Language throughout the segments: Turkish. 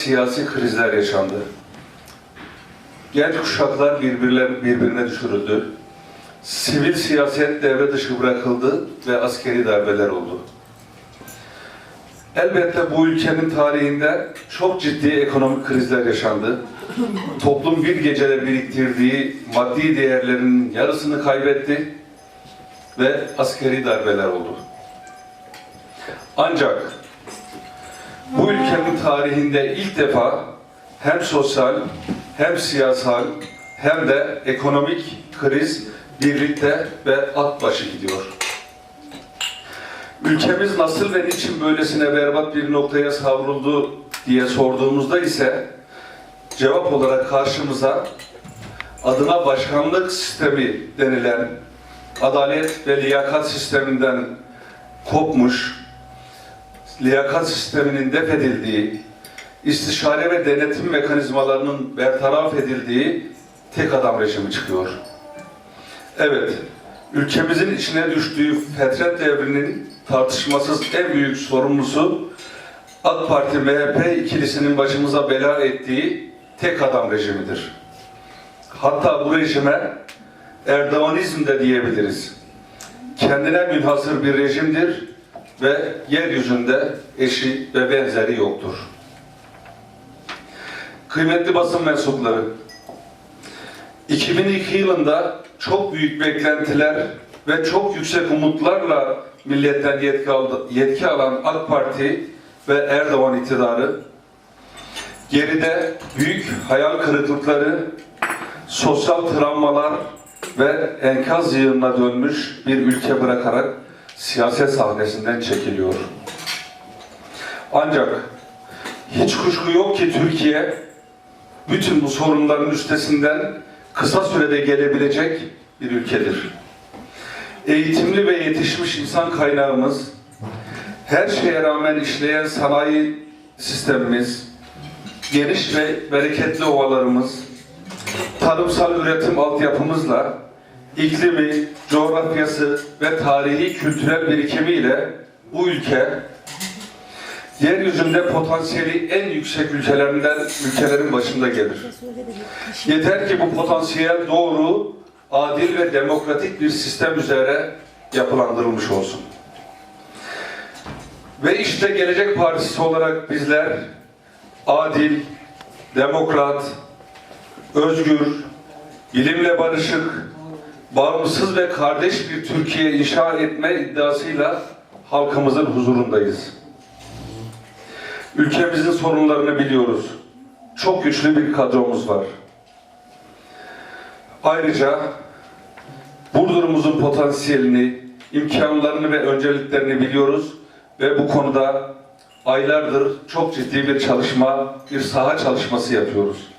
siyasi krizler yaşandı. Genç kuşaklar birbirler, birbirine düşürüldü. Sivil siyaset devre dışı bırakıldı ve askeri darbeler oldu. Elbette bu ülkenin tarihinde çok ciddi ekonomik krizler yaşandı. Toplum bir gecede biriktirdiği maddi değerlerin yarısını kaybetti ve askeri darbeler oldu. Ancak bu ülkenin tarihinde ilk defa hem sosyal hem siyasal hem de ekonomik kriz birlikte ve at başı gidiyor. Ülkemiz nasıl ve niçin böylesine berbat bir noktaya savruldu diye sorduğumuzda ise cevap olarak karşımıza adına başkanlık sistemi denilen adalet ve liyakat sisteminden kopmuş, liyakat sisteminin def edildiği, istişare ve denetim mekanizmalarının bertaraf edildiği tek adam rejimi çıkıyor. Evet, ülkemizin içine düştüğü fetret devrinin tartışmasız en büyük sorumlusu AK Parti MHP ikilisinin başımıza bela ettiği tek adam rejimidir. Hatta bu rejime Erdoğanizm de diyebiliriz. Kendine münhasır bir rejimdir ve yeryüzünde eşi ve benzeri yoktur. Kıymetli basın mensupları, 2002 yılında çok büyük beklentiler ve çok yüksek umutlarla milletten yetki, aldı, yetki alan AK Parti ve Erdoğan iktidarı geride büyük hayal kırıklıkları, sosyal travmalar ve enkaz yığınına dönmüş bir ülke bırakarak siyaset sahnesinden çekiliyor. Ancak hiç kuşku yok ki Türkiye bütün bu sorunların üstesinden kısa sürede gelebilecek bir ülkedir. Eğitimli ve yetişmiş insan kaynağımız, her şeye rağmen işleyen sanayi sistemimiz, geniş ve bereketli ovalarımız, tarımsal üretim altyapımızla iklimi, coğrafyası ve tarihi kültürel birikimiyle bu ülke yeryüzünde potansiyeli en yüksek ülkelerinden ülkelerin başında gelir. Yeter ki bu potansiyel doğru, adil ve demokratik bir sistem üzere yapılandırılmış olsun. Ve işte Gelecek Partisi olarak bizler adil, demokrat, özgür, bilimle barışık, bağımsız ve kardeş bir Türkiye inşa etme iddiasıyla halkımızın huzurundayız. Ülkemizin sorunlarını biliyoruz. Çok güçlü bir kadromuz var. Ayrıca Burdur'umuzun potansiyelini, imkanlarını ve önceliklerini biliyoruz ve bu konuda aylardır çok ciddi bir çalışma, bir saha çalışması yapıyoruz.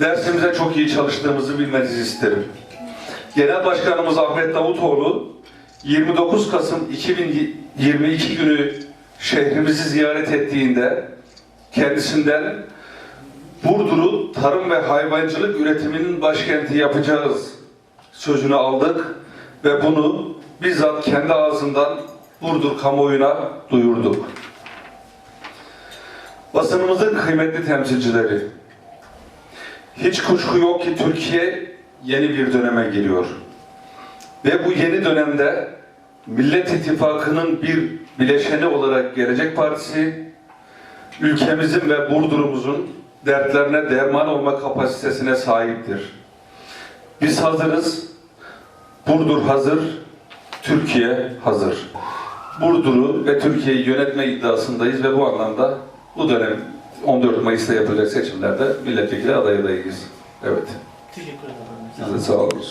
Dersimize çok iyi çalıştığımızı bilmenizi isterim. Genel Başkanımız Ahmet Davutoğlu 29 Kasım 2022 günü şehrimizi ziyaret ettiğinde kendisinden Burdur'u tarım ve hayvancılık üretiminin başkenti yapacağız sözünü aldık ve bunu bizzat kendi ağzından Burdur kamuoyuna duyurduk. Basınımızın kıymetli temsilcileri, hiç kuşku yok ki Türkiye yeni bir döneme giriyor. Ve bu yeni dönemde Millet İttifakı'nın bir bileşeni olarak Gelecek Partisi, ülkemizin ve Burdur'umuzun dertlerine derman olma kapasitesine sahiptir. Biz hazırız, Burdur hazır, Türkiye hazır. Burdur'u ve Türkiye'yi yönetme iddiasındayız ve bu anlamda bu dönem 14 Mayıs'ta yapılacak seçimlerde milletvekili adayı adayıyız. Evet. Teşekkür ederim. Size sağ olun.